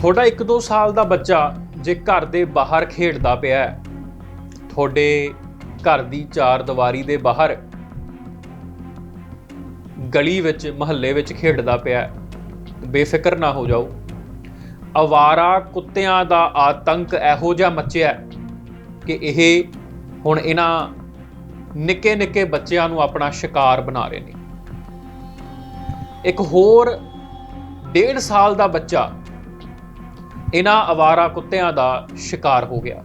ਤੁਹਾਡਾ 1-2 ਸਾਲ ਦਾ ਬੱਚਾ ਜੇ ਘਰ ਦੇ ਬਾਹਰ ਖੇਡਦਾ ਪਿਆ ਹੈ। ਤੁਹਾਡੇ ਘਰ ਦੀ ਚਾਰ ਦੀਵਾਰੀ ਦੇ ਬਾਹਰ ਗਲੀ ਵਿੱਚ, ਮਹੱਲੇ ਵਿੱਚ ਖੇਡਦਾ ਪਿਆ ਹੈ। ਬੇਫਿਕਰ ਨਾ ਹੋ ਜਾਓ। ਅਵਾਰਾ ਕੁੱਤਿਆਂ ਦਾ ਆਤੰਕ ਇਹੋ ਜਿਹਾ ਮੱਚਿਆ ਕਿ ਇਹ ਹੁਣ ਇਹਨਾਂ ਨਿੱਕੇ ਨਿੱਕੇ ਬੱਚਿਆਂ ਨੂੰ ਆਪਣਾ ਸ਼ਿਕਾਰ ਬਣਾ ਰਹੇ ਨੇ। ਇੱਕ ਹੋਰ ਡੇਢ ਸਾਲ ਦਾ ਬੱਚਾ ਇਹਨਾਂ ਅਵਾਰਾ ਕੁੱਤਿਆਂ ਦਾ ਸ਼ਿਕਾਰ ਹੋ ਗਿਆ।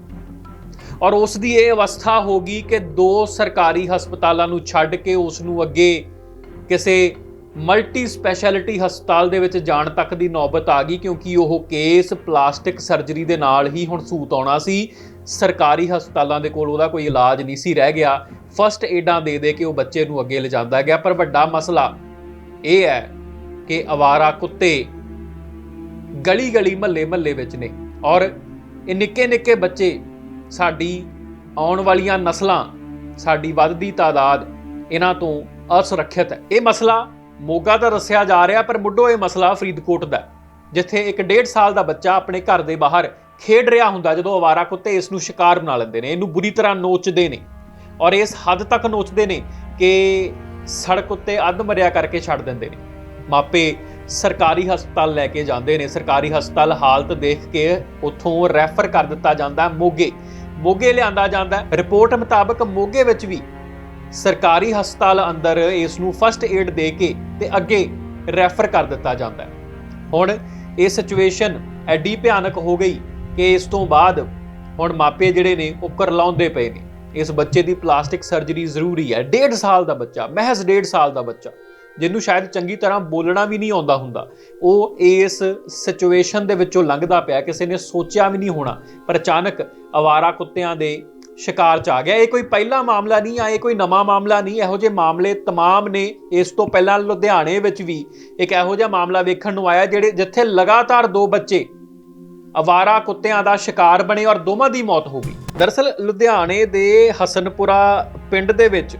ਔਰ ਉਸ ਦੀ ਇਹ ਅਵਸਥਾ ਹੋ ਗਈ ਕਿ ਦੋ ਸਰਕਾਰੀ ਹਸਪਤਾਲਾਂ ਨੂੰ ਛੱਡ ਕੇ ਉਸ ਨੂੰ ਅੱਗੇ ਕਿਸੇ ਮਲਟੀ ਸਪੈਸ਼ਲਿਟੀ ਹਸਪਤਾਲ ਦੇ ਵਿੱਚ ਜਾਣ ਤੱਕ ਦੀ ਨੌਬਤ ਆ ਗਈ, ਕਿਉਂਕਿ ਉਹ ਕੇਸ ਪਲਾਸਟਿਕ ਸਰਜਰੀ ਦੇ ਨਾਲ ਹੀ ਹੁਣ ਸੂਤ ਆਉਣਾ ਸੀ। ਸਰਕਾਰੀ ਹਸਪਤਾਲਾਂ ਦੇ ਕੋਲ ਉਹਦਾ ਕੋਈ ਇਲਾਜ ਨਹੀਂ ਸੀ, ਰਹਿ ਗਿਆ। ਫਸਟ ਏਡਾਂ ਦੇ ਦੇ ਕੇ ਉਹ ਬੱਚੇ ਨੂੰ ਅੱਗੇ ਲਿਜਾਂਦਾ ਗਿਆ। ਪਰ ਵੱਡਾ ਮਸਲਾ ਇਹ ਹੈ ਕਿ ਅਵਾਰਾ ਕੁੱਤੇ ਗਲੀ ਗਲੀ ਮਹੱਲੇ ਮਹੱਲੇ ਵਿੱਚ ਨੇ। ਔਰ ਇਹ ਨਿੱਕੇ ਨਿੱਕੇ ਬੱਚੇ ਸਾਡੀ ਆਉਣ ਵਾਲੀਆਂ ਨਸਲਾਂ, ਸਾਡੀ ਵੱਧਦੀ ਤਾਦਾਦ ਇਹਨਾਂ ਤੋਂ ਅਸੁਰੱਖਿਅਤ ਹੈ। ਇਹ ਮਸਲਾ ਮੋਗਾ ਦਾ ਦੱਸਿਆ ਜਾ ਰਿਹਾ, ਪਰ ਮੁੱਢੋਂ ਇਹ ਮਸਲਾ ਫਰੀਦਕੋਟ ਦਾ ਜਿੱਥੇ ਇੱਕ ਡੇਢ ਸਾਲ ਦਾ ਬੱਚਾ ਆਪਣੇ ਘਰ ਦੇ ਬਾਹਰ ਖੇਡ ਰਿਹਾ ਹੁੰਦਾ, ਜਦੋਂ ਅਵਾਰਾ ਕੁੱਤੇ ਇਸ ਨੂੰ ਸ਼ਿਕਾਰ ਬਣਾ ਲੈਂਦੇ ਨੇ, ਇਹਨੂੰ ਬੁਰੀ ਤਰ੍ਹਾਂ ਨੋਚਦੇ ਨੇ। ਔਰ ਇਸ ਹੱਦ ਤੱਕ ਨੋਚਦੇ ਨੇ ਕਿ ਸੜਕ ਉੱਤੇ ਅੱਧ ਮਰਿਆ ਕਰਕੇ ਛੱਡ ਦਿੰਦੇ ਨੇ। ਮਾਪੇ ਸਰਕਾਰੀ ਹਸਪਤਾਲ ਲੈ ਕੇ ਜਾਂਦੇ ਨੇ। ਸਰਕਾਰੀ ਹਸਪਤਾਲ ਹਾਲਤ ਦੇਖ ਕੇ ਉੱਥੋਂ ਰੈਫਰ ਕਰ ਦਿੱਤਾ ਜਾਂਦਾ ਮੋਗੇ। ਮੋਗੇ ਲਿਆਂਦਾ ਜਾਂਦਾ ਰਿਪੋਰਟ ਮੁਤਾਬਕ ਮੋਗੇ ਵਿੱਚ ਵੀ ਸਰਕਾਰੀ ਹਸਪਤਾਲ ਅੰਦਰ ਇਸ ਨੂੰ ਫਸਟ ਏਡ ਦੇ ਕੇ ਤੇ ਅੱਗੇ ਰੈਫਰ ਕਰ ਦਿੱਤਾ ਜਾਂਦਾ ਹੁਣ ਇਹ ਸਿਚੁਏਸ਼ਨ ਐਡੀ ਭਿਆਨਕ ਹੋ ਗਈ ਕਿ ਇਸ ਤੋਂ ਬਾਅਦ ਹੁਣ ਮਾਪੇ ਜਿਹੜੇ ਨੇ ਉਹ ਕਰਲਾਉਂਦੇ ਪਏ ਨੇ। ਇਸ ਬੱਚੇ ਦੀ ਪਲਾਸਟਿਕ ਸਰਜਰੀ ਜ਼ਰੂਰੀ ਹੈ। ਡੇਢ ਸਾਲ ਦਾ ਬੱਚਾ, ਮਹਿਜ਼ ਡੇਢ ਸਾਲ ਦਾ ਬੱਚਾ। ਜਿਹਨੂੰ ਸ਼ਾਇਦ ਚੰਗੀ ਤਰ੍ਹਾਂ ਬੋਲਣਾ ਵੀ ਨਹੀਂ ਆਉਂਦਾ ਹੁੰਦਾ। ਉਹ ਇਸ ਸਿਚੁਏਸ਼ਨ ਦੇ ਵਿੱਚੋਂ ਲੰਘਦਾ ਪਿਆ, ਕਿਸੇ ਨੇ ਸੋਚਿਆ ਵੀ ਨਹੀਂ ਹੋਣਾ। ਪਰ ਅਚਾਨਕ ਅਵਾਰਾ ਕੁੱਤਿਆਂ ਦੇ ਸ਼ਿਕਾਰ ਚ ਆ ਗਿਆ। ਇਹ ਕੋਈ ਪਹਿਲਾ ਮਾਮਲਾ ਨਹੀਂ ਆ, ਇਹ ਕੋਈ ਨਵਾਂ ਮਾਮਲਾ ਨਹੀਂ। ਇਹੋ ਜਿਹੇ ਮਾਮਲੇ ਤਮਾਮ ਨੇ। ਇਸ ਤੋਂ ਪਹਿਲਾਂ ਲੁਧਿਆਣੇ ਵਿੱਚ ਵੀ ਇੱਕ ਇਹੋ ਜਿਹਾ ਮਾਮਲਾ ਵੇਖਣ ਨੂੰ ਆਇਆ, ਜਿਹੜੇ ਜਿੱਥੇ ਲਗਾਤਾਰ ਦੋ ਬੱਚੇ ਅਵਾਰਾ ਕੁੱਤਿਆਂ ਦਾ ਸ਼ਿਕਾਰ ਬਣੇ ਔਰ ਦੋਵਾਂ ਦੀ ਮੌਤ ਹੋ ਗਈ। ਦਰਅਸਲ ਲੁਧਿਆਣੇ ਦੇ ਹਸਨਪੁਰਾ ਪਿੰਡ ਦੇ ਵਿੱਚ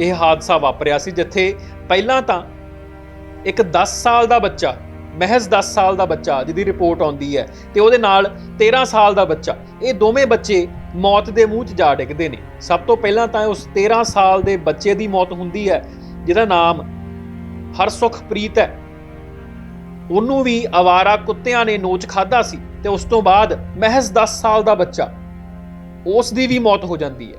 ਇਹ ਹਾਦਸਾ ਵਾਪਰਿਆ ਸੀ, ਜਿੱਥੇ ਪਹਿਲਾਂ ਤਾਂ ਇੱਕ 10 ਸਾਲ ਦਾ ਬੱਚਾ, ਮਹਿਜ਼ 10 ਸਾਲ ਦਾ ਬੱਚਾ ਜਿਹਦੀ ਰਿਪੋਰਟ ਆਉਂਦੀ ਹੈ ਤੇ ਉਹਦੇ ਨਾਲ 13 ਸਾਲ ਦਾ ਬੱਚਾ। ਇਹ ਦੋਵੇਂ ਬੱਚੇ ਮੌਤ ਦੇ ਮੂੰਹ 'ਚ ਜਾ ਡਿੱਗਦੇ ਨੇ। ਸਭ ਤੋਂ ਪਹਿਲਾਂ ਤਾਂ ਉਸ 13 ਸਾਲ ਦੇ ਬੱਚੇ ਦੀ ਮੌਤ ਹੁੰਦੀ ਹੈ, ਜਿਹਦਾ ਨਾਮ ਹਰਸੁਖਪ੍ਰੀਤ ਹੈ। ਉਹਨੂੰ ਵੀ ਅਵਾਰਾ ਕੁੱਤਿਆਂ ਨੇ ਨੋਚ ਖਾਦਾ ਸੀ ਤੇ ਉਸ ਤੋਂ ਬਾਅਦ ਮਹਿਜ਼ 10 ਸਾਲ ਦਾ ਬੱਚਾ, ਉਸ ਦੀ ਵੀ ਮੌਤ ਹੋ ਜਾਂਦੀ ਹੈ।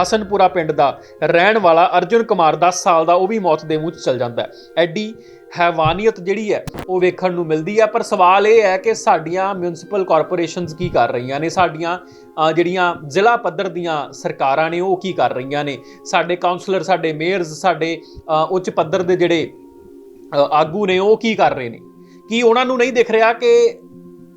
ਹਸਨਪੁਰਾ ਪਿੰਡ ਦਾ ਰਹਿਣ ਵਾਲਾ ਅਰਜੁਨ ਕੁਮਾਰ 10 ਸਾਲ ਦਾ ਉਹ ਵੀ ਮੌਤ ਦੇ ਮੂੰਹ 'ਚ ਚਲ ਜਾਂਦਾ ਹੈ। ਐਡੀ ਹੈਵਾਨੀਅਤ ਜਿਹੜੀ ਹੈ, ਉਹ ਵੇਖਣ ਨੂੰ ਮਿਲਦੀ ਹੈ। ਪਰ ਸਵਾਲ ਇਹ ਹੈ ਕਿ ਸਾਡੀਆਂ ਮਿਊਨਿਸਪਲ ਕਾਰਪੋਰੇਸ਼ਨਸ ਕੀ ਕਰ ਰਹੀਆਂ ਨੇ? ਸਾਡੀਆਂ ਜਿਹੜੀਆਂ ਜ਼ਿਲ੍ਹਾ ਪੱਧਰ ਦੀਆਂ ਸਰਕਾਰਾਂ ਨੇ, ਉਹ ਕੀ ਕਰ ਰਹੀਆਂ ਨੇ? ਸਾਡੇ ਕਾਉਂਸਲਰ ਸਾਡੇ ਮੇਅਰਸ ਸਾਡੇ ਉੱਚ ਪੱਧਰ ਦੇ ਜਿਹੜੇ ਆਗੂ ਨੇ, ਉਹ ਕੀ ਕਰ ਰਹੇ ਨੇ? ਕੀ ਉਹਨਾਂ ਨੂੰ ਨਹੀਂ ਦਿਖ ਰਿਹਾ ਕਿ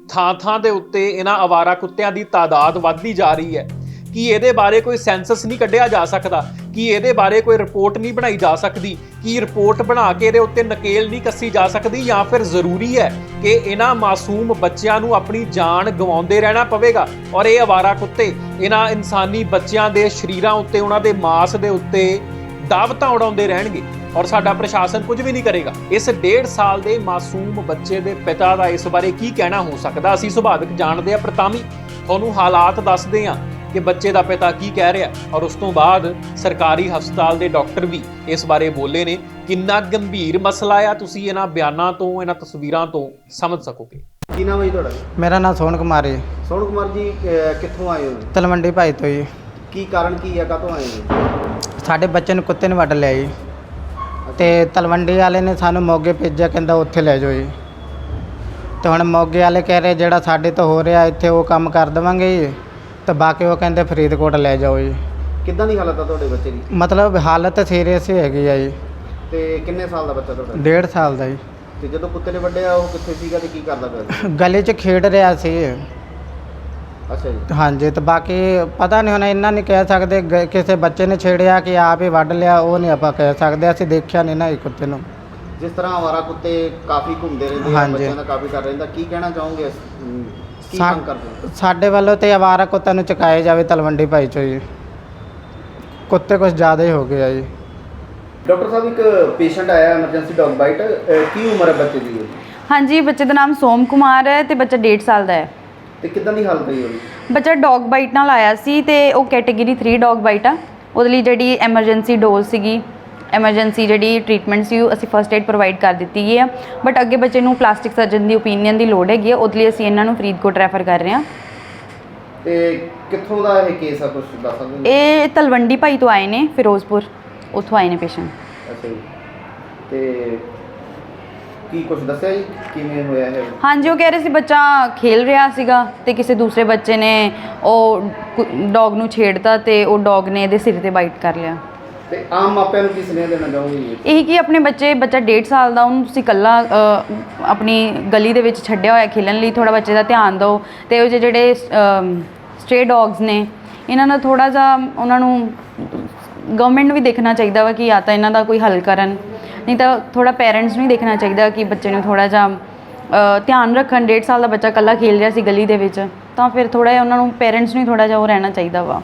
ਥਾਂ-ਥਾਂ ਦੇ ਉੱਤੇ ਇਹਨਾਂ ਅਵਾਰਾ ਕੁੱਤਿਆਂ ਦੀ ਤਾਦਾਦ ਵੱਧਦੀ ਜਾ ਰਹੀ ਹੈ? ਕੀ ਇਹਦੇ ਬਾਰੇ ਕੋਈ ਸੈਂਸਸ ਨਹੀਂ ਕੱਢਿਆ ਜਾ ਸਕਦਾ? ਕੀ ਇਹਦੇ ਬਾਰੇ ਕੋਈ ਰਿਪੋਰਟ ਨਹੀਂ ਬਣਾਈ ਜਾ ਸਕਦੀ? ਕੀ ਰਿਪੋਰਟ ਬਣਾ ਕੇ ਇਹਦੇ ਉੱਤੇ ਨਕੇਲ ਨਹੀਂ ਕੱਸੀ ਜਾ ਸਕਦੀ ਜਾਂ ਫਿਰ ਜ਼ਰੂਰੀ ਹੈ ਕਿ ਇਹਨਾਂ ਮਾਸੂਮ ਬੱਚਿਆਂ ਨੂੰ ਆਪਣੀ ਜਾਨ ਗਵਾਉਂਦੇ ਰਹਿਣਾ ਪਵੇਗਾ? ਔਰ ਇਹ ਅਵਾਰਾ ਕੁੱਤੇ, ਇਹਨਾਂ ਇਨਸਾਨੀ ਬੱਚਿਆਂ ਦੇ ਸ਼ਰੀਰਾਂ ਉੱਤੇ, ਉਹਨਾਂ ਦੇ ਮਾਸ ਦੇ ਉੱਤੇ ਦਾਵਤਾਂ ਉਡਾਉਂਦੇ ਰਹਿਣਗੇ ਔਰ ਸਾਡਾ ਪ੍ਰਸ਼ਾਸਨ ਕੁਝ ਵੀ ਨਹੀਂ ਕਰੇਗਾ। ਇਸ ਡੇਢ ਸਾਲ ਦੇ ਮਾਸੂਮ ਬੱਚੇ ਦੇ ਪਿਤਾ ਦਾ ਇਸ ਬਾਰੇ ਕੀ ਕਹਿਣਾ ਹੋ ਸਕਦਾ? ਅਸੀਂ ਸੁਭਾਵਿਕ ਜਾਣਦੇ ਆ ਪ੍ਰਤਾਮੀ। ਤੁਹਾਨੂੰ ਹਾਲਾਤ ਦੱਸਦੇ ਆ ਕਿ ਬੱਚੇ ਦਾ ਪਿਤਾ ਕੀ ਕਹਿ ਰਿਹਾ ਔਰ ਉਸ ਤੋਂ ਬਾਅਦ ਸਰਕਾਰੀ ਹਸਪਤਾਲ ਦੇ ਡਾਕਟਰ ਵੀ ਇਸ ਬਾਰੇ ਬੋਲੇ ਨੇ। ਕਿੰਨਾ ਗੰਭੀਰ ਮਸਲਾ ਆ ਤੁਸੀਂ ਇਹਨਾਂ ਬਿਆਨਾਂ ਤੋਂ ਇਹਨਾਂ ਤਸਵੀਰਾਂ ਤੋਂ ਸਮਝ ਸਕੋਗੇ? ਕੀ ਨਾਮ ਹੈ ਜੀ ਤੁਹਾਡਾ? ਮੇਰਾ ਨਾਮ ਸੋਹਣ ਕੁਮਾਰ ਹੈ ਸੋਹਣ ਕੁਮਾਰ ਜੀ ਅਹ ਕਿੱਥੋਂ ਆਏ ਹੋ? ਤਲਵੰਡੀ ਭਾਈ ਤੋਂ ਜੀ। ਕੀ ਕਾਰਨ ਕੀ ਹੈ ਕਾਹਤੋਂ ਆਏ ਹੋ ਸਾਡੇ ਬੱਚੇ ਨੂੰ ਕੁੱਤੇ ਨੇ ਵੱਢ ਲਿਆ ਜੀ। ਤੇ ਤਲਵੰਡੀ ਵਾਲੇ ਨੇ ਸਾਨੂੰ ਮੋਗੇ ਭੇਜਿਆ ਕਹਿੰਦਾ ਉੱਥੇ ਲੈ ਜਾਓ ਜੀ। ਤੇ ਹੁਣ ਮੋਗੇ ਵਾਲੇ ਕਹਿ ਰਹੇ ਜਿਹੜਾ ਸਾਡੇ ਤੋਂ ਹੋ ਰਿਹਾ ਇੱਥੇ ਉਹ ਕੰਮ ਕਰ ਦੇਵਾਂਗੇ ਜੀ। ਤੇ ਬਾਕੀ ਉਹ ਕਹਿੰਦੇ ਫਰੀਦਕੋਟ ਲੈ ਜਾਓ ਜੀ। ਕਿੱਦਾਂ ਦੀ ਹਾਲਤ ਆ ਤੁਹਾਡੇ ਬੱਚੇ ਦੀ? ਮਤਲਬ ਹਾਲਤ ਸੀਰੀਅਸ ਹੀ ਹੈਗੀ ਆ ਜੀ। ਤੇ ਕਿੰਨੇ ਸਾਲ ਦਾ ਬੱਚਾ ਤੁਹਾਡਾ? ਡੇਢ ਸਾਲ ਦਾ ਜੀ। ਤੇ ਜਦੋਂ ਕੁੱਤੇ ਨੇ ਵੱਢਿਆ ਉਹ ਕਿੱਥੇ ਸੀਗਾ ਤੇ ਕੀ ਕਰਦਾ ਪਿਆ ਸੀ? ਗਲੀ 'ਚ ਖੇਡ ਰਿਹਾ ਸੀ। ਅੱਛਾ ਜੀ। ਹਾਂਜੀ ਤੇ ਬਾਕੀ ਪਤਾ ਨਹੀਂ ਹੁਣ ਇਹਨਾਂ ਨਹੀਂ ਕਹਿ ਸਕਦੇ ਗ- ਕਿਸੇ ਬੱਚੇ ਨੇ ਛੇੜਿਆ ਕਿ ਆਪ ਹੀ ਵੱਢ ਲਿਆ ਉਹ ਨਹੀਂ ਆਪਾਂ ਕਹਿ ਸਕਦੇ ਅਸੀਂ ਦੇਖਿਆ ਨਹੀਂ ਨਾ ਇਹ ਕੁੱਤੇ ਨੂੰ। ਜਿਸ ਤਰ੍ਹਾਂ ਆਵਾਰਾ ਕੁੱਤੇ ਕਾਫੀ ਘੁੰਮਦੇ ਰਹਿੰਦੇ ਆ ਹਾਂਜੀ। ਬੱਚਿਆਂ ਦਾ ਕਾਫੀ ਕਰ ਰਹਿੰਦਾ ਕੀ ਕਹਿਣਾ ਚਾਹੋਗੇ ਇਸ, ਅਮ, ਕੀ ਸਾ- ਮੰਗ ਕਰਦੇ ਹੋ? ਸਾਡੇ ਵੱਲੋਂ ਤੇ ਆਵਾਰਾ ਕੁੱਤਿਆਂ ਨੂੰ ਚੁਕਾਏ ਜਾਵੇ ਤਲਵੰਡੀ ਭਾਈ ਚੋਂ ਜੀ। ਕੁੱਤੇ ਕੁਝ ਜ਼ਿਆਦਾ ਹੀ ਹੋ ਗਏ ਆ ਜੀ। ਡਾਕਟਰ ਸਾਹਿਬ ਇੱਕ ਪੇਸ਼ੈਂਟ ਆਇਆ ਐਮਰਜੈਂਸੀ ਡੌਗ ਬਾਈਟ ਕੀ ਉਮਰ ਹੈ ਬੱਚੇ ਦੀ ਹਾਂਜੀ ਬੱਚੇ ਦਾ ਨਾਮ ਸੋਮ ਕੁਮਾਰ ਹੈ ਤੇ ਬੱਚਾ 1.5 ਸਾਲ ਦਾ ਹੈ। ਤੇ ਕਿੱਦਾਂ ਦੀ ਹਾਲਤ ਹੈ ਉਹਦੀ? ਬੱਚਾ ਡੌਗ ਬਾਈਟ ਨਾਲ ਆਇਆ ਸੀ ਤੇ ਉਹ ਕੈਟਾਗਰੀ 3 ਡੌਗ ਬਾਈਟ ਆ। ਉਹਦੇ ਲਈ ਜਿਹੜੀ ਐਮਰਜੈਂਸੀ ਡੋਜ਼ ਸੀਗੀ ਐਮਰਜੈਂਸੀ ਜਿਹੜੀ ਟ੍ਰੀਟਮੈਂਟ ਸੀ ਉਹ ਅਸੀਂ ਫਰਸਟ ਏਡ ਪ੍ਰੋਵਾਈਡ ਕਰ ਦਿੱਤੀ ਗਈ ਹੈ ਬਟ ਅੱਗੇ ਬੱਚੇ ਨੂੰ ਪਲਾਸਟਿਕ ਸਰਜਨ ਦੀ ਓਪੀਨੀਅਨ ਦੀ ਲੋੜ ਹੈਗੀ ਹੈ ਉਹਦੇ ਲਈ ਅਸੀਂ ਇਹਨਾਂ ਨੂੰ ਫਰੀਦਕੋਟ ਰੈਫਰ ਕਰ ਰਹੇ ਹਾਂ। ਤੇ ਕਿੱਥੋਂ ਦਾ ਇਹ ਕੇਸ ਆ ਕੁਝ ਦੱਸ ਸਕਦੇ ਹੋ? ਇਹ ਤਲਵੰਡੀ ਭਾਈ ਤੋਂ ਆਏ ਨੇ ਫਿਰੋਜ਼ਪੁਰ। ਉੱਥੋਂ ਆਏ ਨੇ ਪੇਸ਼ੈਂਟ ਅੱਛਾ ਜੀ। ਤੇ ਕੀ ਕੁਝ ਦੱਸਿਆ ਜੀ? ਕਿਵੇਂ ਹੋਇਆ ਇਹ? ਹਾਂਜੀ ਉਹ ਕਹਿ ਰਹੇ ਸੀ ਬੱਚਾ ਖੇਲ ਰਿਹਾ ਸੀਗਾ ਤੇ ਕਿਸੇ ਦੂਸਰੇ ਬੱਚੇ ਨੇ ਉਹ ਡੌਗ ਨੂੰ ਛੇੜਤਾ ਤੇ ਉਹ ਡੌਗ ਨੇ ਇਹਦੇ ਸਿਰ ਤੇ ਬਾਈਟ ਕਰ ਲਿਆ। ਤੇ ਆਮ ਮਾਪਿਆਂ ਨੂੰ ਕੀ ਸੁਨੇਹਾ ਦੇਣਾ ਚਾਹੋਗੇ ਜੀ? ਇਹੀ ਕਿ ਆਪਣੇ ਬੱਚੇ, ਬੱਚਾ 1.5 ਸਾਲ ਦਾ, ਉਹਨੂੰ ਤੁਸੀਂ ਇਕੱਲਾ ਆਪਣੀ ਗਲੀ ਦੇ ਵਿੱਚ ਛੱਡਿਆ ਹੋਇਆ ਖੇਲਣ ਲਈ ਥੋੜਾ ਬੱਚੇ ਦਾ ਧਿਆਨ ਦਿਓ ਤੇ ਉਹ ਜਿਹੇ ਜਿਹੜੇ ਸਟ੍ਰੇ ਡੌਗਸ ਨੇ, ਇਹਨਾਂ ਦਾ ਥੋੜਾ ਜਿਹਾ ਉਹਨਾਂ ਨੂੰ ਗਵਰਨਮੈਂਟ ਨੂੰ ਵੀ ਦੇਖਣਾ ਚਾਹੀਦਾ ਵਾ ਕਿ ਜਾਂ ਤਾਂ ਇਹਨਾਂ ਦਾ ਕੋਈ ਹੱਲ ਕਰਨ, ਨਹੀਂ ਤਾਂ ਥੋੜਾ ਪੇਰੈਂਟਸ ਨੂੰ ਵੀ ਦੇਖਣਾ ਚਾਹੀਦਾ ਕਿ ਬੱਚੇ ਨੂੰ ਥੋੜਾ ਜਿਹਾ ਧਿਆਨ ਰੱਖਣ 1.5 ਸਾਲ ਦਾ ਬੱਚਾ ਇਕੱਲਾ ਖੇਲ ਰਿਹਾ ਸੀ ਗਲੀ ਦੇ ਵਿੱਚ, ਤਾਂ ਫਿਰ ਥੋੜਾ ਜਿਹਾ ਉਹਨਾਂ ਨੂੰ ਪੇਰੈਂਟਸ ਨੂੰ ਹੀ ਥੋੜਾ ਜਿਹਾ ਉਹ ਰਹਿਣਾ ਚਾਹੀਦਾ ਵਾ।